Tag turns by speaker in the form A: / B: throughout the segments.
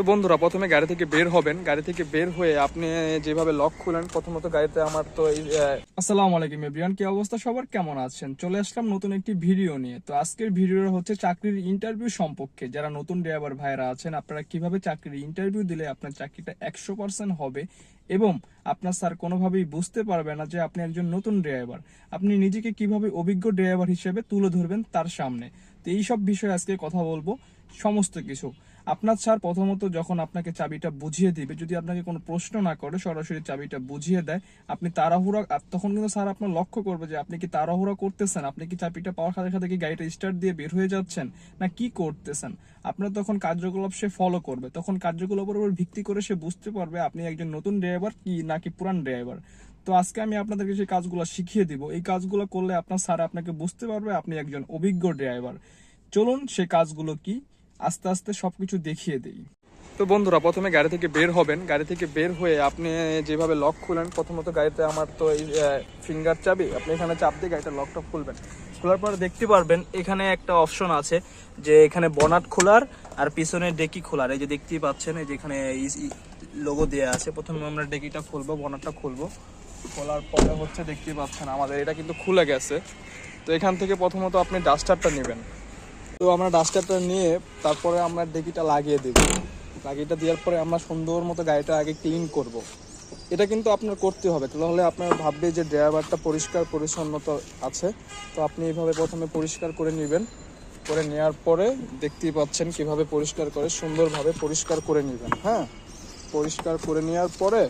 A: তো বন্ধুরা, প্রথমে গাড়ি থেকে বের হবেন। গাড়ি থেকে বের হয়ে আপনি যেভাবে লক খুলেন, প্রথমত গাড়িতে আমার তো এই আসসালামু আলাইকুম এভরিওয়ান কি অবস্থা সবার? কেমন আছেন? চলে আসলাম নতুন একটি ভিডিও নিয়ে। তো আজকের ভিডিওটা হচ্ছে চাকরির ইন্টারভিউ সম্পর্কে। যারা নতুন ড্রাইভার ভাইরা আছেন, আপনারা কীভাবে চাকরির ইন্টারভিউ দিলে আপনার চাকরিটা একশো পার্সেন্ট হবে? এবং আপনার স্যার কোনোভাবেই বুঝতে পারবে না যে আপনি একজন নতুন ড্রাইভার আপনি নিজেকে কীভাবে অভিজ্ঞ ড্রাইভার হিসেবে তুলে ধরবেন তার সামনে। তো এই সব বিষয়ে আজকে কথা বলব, সমস্ত কিছু। আপনার স্যার প্রথমত যখন আপনাকে চাবিটা বুঝিয়ে দিবে, যদি আপনাকে কোনো প্রশ্ন না করে, সরাসরি চাবিটা বুঝিয়ে দেয়, আপনি তাড়াহুড়া তখন কিন্তু স্যার আপনার লক্ষ্য করবে যে আপনি কি তাড়াহুড়া করতেছেন? আপনি কি চাবিটা পাওয়ার সাথে সাথে কি গাড়িটা স্টার্ট দিয়ে বের হয়ে যাচ্ছেন? না কি করতেছেন? আপনার তখন কার্যকলাপ সে ফলো করবে। তখন কার্যকলাপের উপর ভিত্তি করে সে বুঝতে পারবে আপনি একজন নতুন ড্রাইভার কি নাকি পুরান ড্রাইভার তো আজকে আমি আপনাদেরকে সেই কাজগুলো শিখিয়ে দিব। এই কাজগুলো করলে আপনার স্যার আপনাকে বুঝতে পারবে আপনি একজন অভিজ্ঞ ড্রাইভার চলুন সে কাজগুলো কি? আস্তে আস্তে সবকিছু দেখিয়ে দেই। তো বন্ধুরা, প্রথমে গাড়ি থেকে বের হবেন। গাড়ি থেকে বের হয়ে আপনি যেভাবে লক খুলেন প্রথমত গাড়িতে আমার তো এই ফিঙ্গার চাবি, আপনি এখানে চাপ দিয়ে গাড়িটা লকটা খুলবেন।
B: খোলার পর দেখতে পারবেন, এখানে একটা অপশন আছে যে এখানে বনাট খোলার আর পিছনে ডেকি খোলার। এই যে দেখতেই পাচ্ছেন, এই যে এখানে লোগো দেওয়া আছে। প্রথমে আমরা ডেকিটা খুলবো বনাটটা খুলবো।
A: খোলার পরে হচ্ছে দেখতেই পাচ্ছেন, আমাদের এটা কিন্তু খুলে গেছে। তো এখান থেকে প্রথমত আপনি ডাস্টারটা নেবেন। তো আমরা ডাস্টারটা নিয়ে তারপরে আমরা ডেকিটা লাগিয়ে দেব। লাগিয়েটা দেওয়ার পরে আমরা সুন্দর মতো গাড়িটা আগে ক্লিন করব। এটা কিন্তু আপনার করতে হবে। তাহলে আপনার ভাববে যে ড্রাইভারটা পরিষ্কার পরিচ্ছন্নতা আছে। তো আপনি এইভাবে প্রথমে পরিষ্কার করে নেবেন। করে নেওয়ার পরে দেখতেই পাচ্ছেন কীভাবে পরিষ্কার করে, সুন্দরভাবে পরিষ্কার করে নেবেন। হ্যাঁ? পরিষ্কার করে নেওয়ার পরে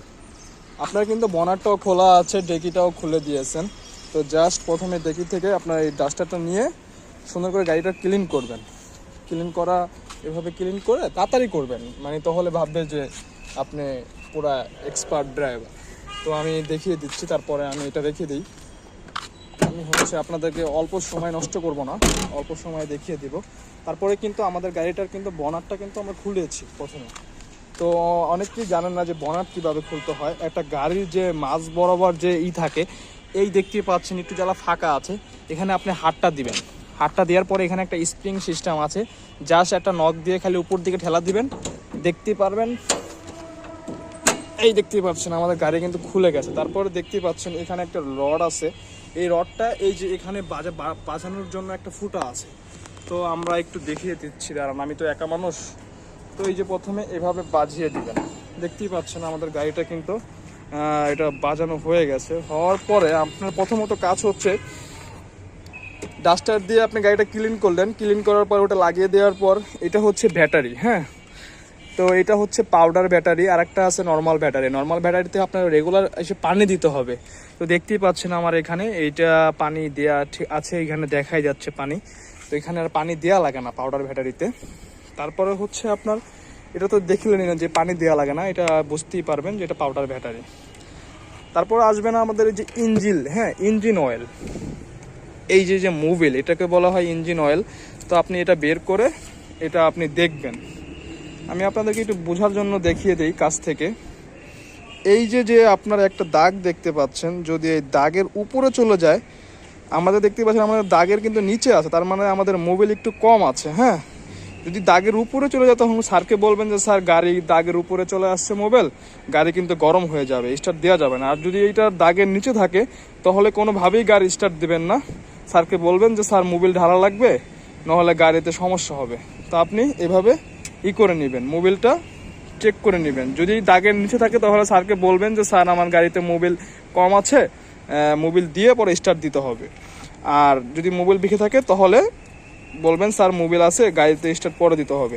A: আপনার কিন্তু বনারটাও খোলা আছে, ডেকিটাও খুলে দিয়েছেন। তো জাস্ট প্রথমে ডেকি থেকে আপনার এই ডাস্টারটা নিয়ে সুন্দর করে গাড়িটা ক্লিন করবেন। ক্লিন করা, এভাবে ক্লিন করে তাড়াতাড়ি করবেন। মানে তাহলে ভাববে যে আপনি পুরা এক্সপার্ট ড্রাইভার তো আমি দেখিয়ে দিচ্ছি, তারপরে আমি এটা রেখে দিই। আমি হচ্ছে আপনাদেরকে অল্প সময় নষ্ট করব না, অল্প সময় দেখিয়ে দিব। তারপরে কিন্তু আমাদের গাড়িটার কিন্তু বনারটা কিন্তু আমরা খুলেছি প্রথমে। তো অনেকেই জানেন না যে বনাট কীভাবে খুলতে হয়। একটা গাড়ির যে মাঝ বরাবর যে ই থাকে, এই দেখতে পাচ্ছেন একটু জ্বালা ফাঁকা আছে। এখানে আপনি হাতটা দিবেন। হাতটা দেওয়ার পরে এখানে একটা স্প্রিং সিস্টেম আছে। জাস্ট একটা নখ দিয়ে খালি উপর দিকে ঠেলা দিবেন। দেখতে পারবেন। এই দেখতেই পাচ্ছেন, আমাদের গাড়ি কিন্তু খুলে গেছে। তারপরে দেখতেই পাচ্ছেন, এখানে একটা রড আছে। এই রডটা এই যে এখানে বাজা বাজানোর জন্য একটা ফুটা আছে। তো আমরা একটু দেখিয়ে দিচ্ছি, দাঁড়ান, আমি তো একা মানুষ। তো এই যে প্রথমে এভাবে বাজিয়ে দিবেন। দেখতেই পাচ্ছেন, আমাদের গাড়িটা কিন্তু এটা বাজানো হয়ে গেছে। হওয়ার পরে আপনার প্রথমত কাজ হচ্ছে ডাস্টার দিয়ে আপনি গাড়িটা ক্লিন করলেন, ক্লিন করার পর ওটা লাগিয়ে দেওয়ার পর এটা হচ্ছে ব্যাটারি হ্যাঁ? তো এটা হচ্ছে পাউডার ব্যাটারি আর একটা আছে নর্মাল ব্যাটারি। নর্মাল ব্যাটারিতে আপনার রেগুলার এসে পানি দিতে হবে। তো দেখতেই পাচ্ছেন আমার এখানে, এইটা পানি দেওয়া ঠিক আছে, এখানে দেখাই যাচ্ছে পানি। তো এখানে আর পানি দেওয়া লাগে না পাউডার ব্যাটারিতে। তারপরে হচ্ছে আপনার, এটা তো দেখলেনই না যে পানি দেওয়া লাগে না, এটা বুঝতেই পারবেন যে এটা পাউডার ব্যাটারি। তারপর আসবে না আমাদের যে ইঞ্জিল হ্যাঁ ইঞ্জিন অয়েল। এই যে যে মোবিল এটাকে বলা হয় ইঞ্জিন অয়েল তো আপনি এটা বের করে এটা আপনি দেখবেন। আমি আপনাদেরকে একটু বোঝার জন্য দেখিয়ে দিই কাছ থেকে। এই যে যে আপনার একটা দাগ দেখতে পাচ্ছেন, যদি এই দাগের উপরে চলে যায়, আমাদের দেখতে পাচ্ছেন আমাদের দাগের কিন্তু নিচে আছে, তার মানে আমাদের মোবিল একটু কম আছে হ্যাঁ? যদি দাগের উপরে চলে যায়, তখন স্যারকে বলবেন যে, স্যার, গাড়ি দাগের উপরে চলে আসছে মোবাইল গাড়ি কিন্তু গরম হয়ে যাবে স্টার্ট দেওয়া যাবে না। আর যদি এইটা দাগের নিচে থাকে, তাহলে কোনোভাবেই গাড়ি স্টার্ট দেবেন না। স্যারকে বলবেন যে, স্যার, মোবিল ঢালা লাগবে, নাহলে গাড়িতে সমস্যা হবে। তো আপনি এভাবে ই করে নেবেন, মোবিলটা চেক করে নেবেন। যদি দাগের নিচে থাকে, তাহলে স্যারকে বলবেন যে, স্যার, আমার গাড়িতে মোবিল কম আছে মোবিল দিয়ে পরে স্টার্ট দিতে হবে। আর যদি মোবিল বিখে থাকে, তাহলে বলবেন, স্যার, মোবিল আছে, গাড়িতে স্টার্ট পরে দিতে হবে।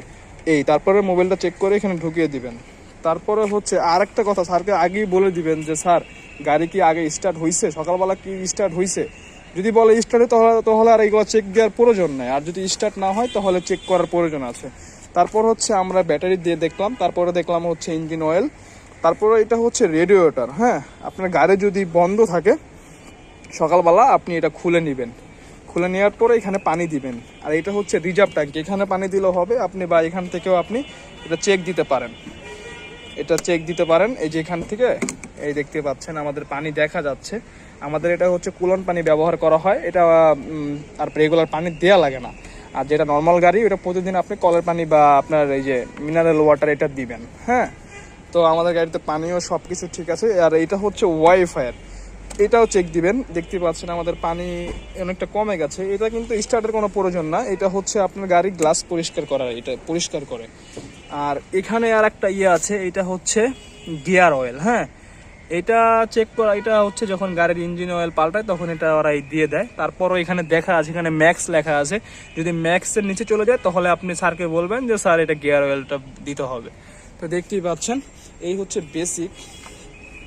A: এই, তারপরে মোবাইলটা চেক করে এখানে ঢুকিয়ে দিবেন। তারপরে হচ্ছে আর একটা কথা, স্যারকে আগেই বলে দিবেন যে, স্যার, গাড়ি কি আগে স্টার্ট হয়েছে সকালবেলা কি স্টার্ট হয়েছে যদি বলে স্টার্ট তাহলে তাহলে আর এগুলো চেক দেওয়ার প্রয়োজন নেই। আর যদি স্টার্ট না হয়, তাহলে চেক করার প্রয়োজন আছে। তারপর হচ্ছে আমরা ব্যাটারি দিয়ে দেখলাম। তারপরে দেখলাম হচ্ছে ইঞ্জিন অয়েল তারপরে এটা হচ্ছে রেডিয়েটর হ্যাঁ? আপনার গাড়ি যদি বন্ধ থাকে, সকালবেলা আপনি এটা খুলে নেবেন। খুলে নেওয়ার পরে এখানে পানি দিবেন। আর এটা হচ্ছে রিজার্ভ ট্যাঙ্ক এখানে পানি দিলেও হবে, আপনি বা এখান থেকেও আপনি এটা চেক দিতে পারেন। এটা চেক দিতে পারেন। এই যে এখান থেকে এই দেখতে পাচ্ছেন, আমাদের পানি দেখা যাচ্ছে। আমাদের এটা হচ্ছে কুলন পানি ব্যবহার করা হয়। এটা আর রেগুলার পানি দেওয়া লাগে না। আর যেটা নর্মাল গাড়ি, ওটা প্রতিদিন আপনি কলের পানি বা আপনার এই যে মিনারেল ওয়াটার এটা দিবেন। হ্যাঁ? তো আমাদের গাড়িতে পানিও সব কিছু ঠিক আছে। আর এটা হচ্ছে ওয়াইফায়ার এটাও চেক দিবেন। দেখতে পাচ্ছেন আমাদের পানি অনেকটা কমে গেছে। এটা কিন্তু স্টার্টের কোনো প্রয়োজন না। এটা হচ্ছে আপনার গাড়ির গ্লাস পরিষ্কার করার, এটা পরিষ্কার করে। আর এখানে আর একটা ইয়ে আছে। এটা হচ্ছে গিয়ার অয়েল হ্যাঁ? এটা চেক করা, এটা হচ্ছে যখন গাড়ির ইঞ্জিন অয়েল পাল্টায়, তখন এটা ওরা দিয়ে দেয়। তারপরও এখানে দেখা আছে, এখানে ম্যাক্স লেখা আছে। যদি ম্যাক্সের নিচে চলে যায়, তাহলে আপনি স্যারকে বলবেন যে, স্যার, এটা গিয়ার অয়েলটা দিতে হবে। তো দেখতেই পাচ্ছেন, এই হচ্ছে বেসিক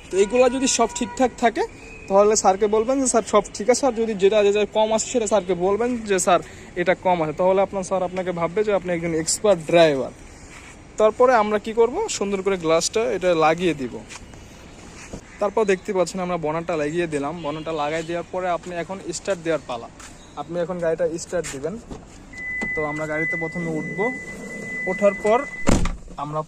A: তো এইগুলো যদি সব ঠিকঠাক থাকে, তাহলে স্যারকে বলবেন যে, স্যার, সব ঠিক আছে। আর যদি যেটা যেটা কম আছে সেটা স্যারকে বলবেন যে, স্যার, এটা কম আছে তাহলে আপনার স্যার আপনাকে ভাববে যে, আপনি একজন এক্সপার্ট ড্রাইভার তারপরে আমরা কি করব? সুন্দর করে গ্লাসটা এটা লাগিয়ে দিব। তারপর দেখতে পাচ্ছেন আমরা বনাটা লাগিয়ে দিলাম। বনাটা লাগাই দেওয়ার পরে আপনি এখন স্টার্ট দেওয়ার পালা। আপনি এখন গাড়িটা স্টার্ট দিবেন। তো আমরা গাড়িতে প্রথমে উঠবো। ওঠার পর আমরা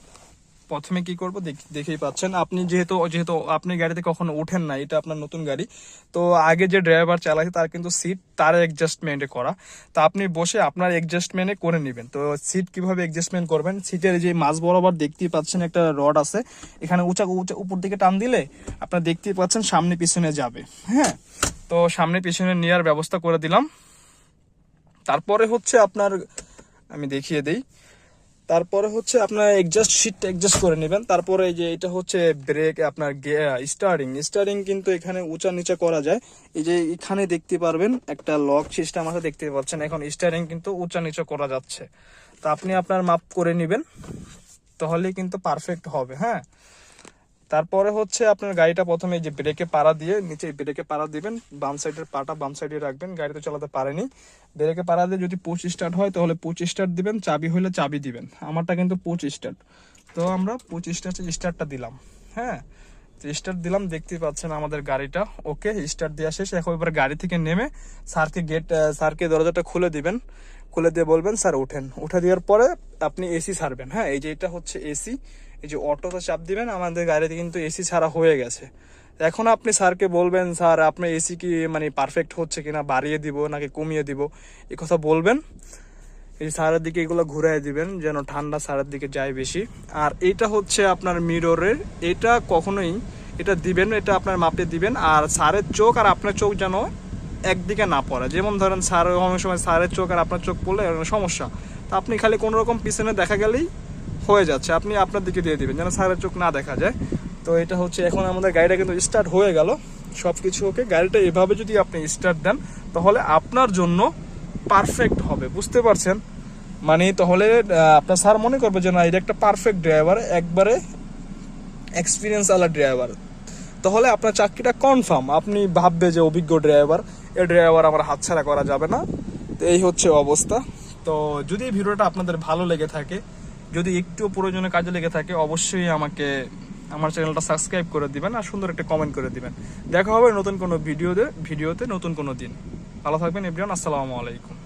A: প্রথমে কি করব? দেখেই পাচ্ছেন। আপনি যেহেতু যেহেতু আপনি গাড়িতে কখনো ওঠেন না, এটা আপনার নতুন গাড়ি। তো আগে যে ড্রাইভার চালাচ্ছে তার কিন্তু সিট তার অ্যাডজাস্টমেন্টে করা। তো আপনি বসে আপনার অ্যাডজাস্টমেন্টে করে নেবেন। তো সিট কীভাবে অ্যাডজাস্টমেন্ট করবেন? সিটের যে মাঝ বরাবর দেখতেই পাচ্ছেন একটা রড আছে। এখানে উঁচা উঁচা, উপর দিকে টান দিলে আপনার দেখতেই পাচ্ছেন সামনে পিছনে যাবে। হ্যাঁ? তো সামনে পিছনে নেওয়ার ব্যবস্থা করে দিলাম। তারপরে হচ্ছে আপনার, আমি দেখিয়ে দেই। তারপরে হচ্ছে আপনার এক্সাস্ট সিটটা এক্সাস্ট করে নেবেন। তারপরে এই যে এটা হচ্ছে ব্রেক আপনার স্টারিং স্টারিং কিন্তু এখানে উঁচা নিচা করা যায়। এই যে এখানে দেখতে পারবেন একটা লক সিস্টেম আছে, দেখতে পাচ্ছেন। এখন স্টারিং কিন্তু উঁচা নিচা করা যাচ্ছে। তা আপনি আপনার মাপ করে নেবেন তাহলে কিন্তু পারফেক্ট হবে হ্যাঁ? তারপরে হচ্ছে আপনার গাড়িটা প্রথমে যে ব্রেকে পাড়া দিয়ে নিচে ব্রেকে পাড়া দিবেন, বাম সাইডের পাটা বাম সাইডে রাখবেন গাড়ি তো চালাতে পারেনি। ব্রেকে পাড়া দিয়ে যদি পুশ স্টার্ট হয় তাহলে পুশ স্টার্ট দিবেন, চাবি হলে চাবি দিবেন। আমারটা কিন্তু পুশ স্টার্ট তো আমরা পুশ স্টার্ট স্টার্টটা দিলাম হ্যাঁ? তো স্টার্ট দিলাম, দেখতেই পাচ্ছেন আমাদের গাড়িটা। ওকে স্টার্ট দেওয়া শেষ। এখন এবার গাড়ি থেকে নেমে স্যারকে গেট স্যারকে দরজাটা খুলে দিবেন। খুলে দিয়ে বলবেন, স্যার, উঠেন। উঠে দেওয়ার পরে আপনি এসি সারবেন হ্যাঁ? এই যে এটা হচ্ছে এসি এই যে অটোতে চাপ দিবেন, আমাদের গাড়িতে কিন্তু এসি ছাড়া হয়ে গেছে। এখন আপনি স্যারকে বলবেন, স্যার আপনার এসি কি মানে পারফেক্ট হচ্ছে কিনা, বাড়িয়ে দিব নাকি কমিয়ে দিব? এই কথা বলবেন। এই সারের দিকে এগুলো ঘুরাই দিবেন, যেন ঠান্ডা সারের দিকে যায় বেশি। আর এটা হচ্ছে আপনার মিররের এটা কখনোই এটা দিবেন এটা আপনার মাপে দিবেন। আর সারের চোখ আর আপনার চোখ যেন একদিকে না পড়ে। যেমন ধরেন সার অনেক সময় সারের চোখ আর আপনার চোখ পড়লে সমস্যা। তা আপনি খালি কোনো রকম পিছনে দেখা গেলেই হয়ে যাচ্ছে, আপনি আপনার দিকে দিয়ে দিবেন, যেন সারের চোখ না দেখা যায়। তো এটা হচ্ছে, এখন আমাদের গাড়িটা কিন্তু স্টার্ট হয়ে গেল। সব কিছু ওকে গাড়িটা এভাবে যদি আপনি স্টার্ট দেন, তাহলে আপনার জন্য পারফেক্ট হবে, বুঝতে পারছেন? মানে তাহলে আপনার স্যার মনে করবে যে না, এটা একটা পারফেক্ট ড্রাইভার একবারে এক্সপিরিয়েন্স আলা ড্রাইভার তাহলে আপনার চাকরিটা কনফার্ম আপনি ভাববে যে অভিজ্ঞ ড্রাইভার এ ড্রাইভার আমার হাতছাড়া করা যাবে না। তো এই হচ্ছে অবস্থা। তো যদি এই ভিডিওটা আপনাদের ভালো লেগে থাকে যদি একটু প্রয়োজনে কাজে লেগে থাকে, অবশ্যই আমাকে, আমার চ্যানেলটা সাবস্ক্রাইব করে দিবেন আর সুন্দর একটা কমেন্ট করে দিবেন। দেখা হবে নতুন কোনো ভিডিওতে ভিডিওতে নতুন কোনো দিন। ভালো থাকবেন এভরিওয়ান আসসালামু আলাইকুম।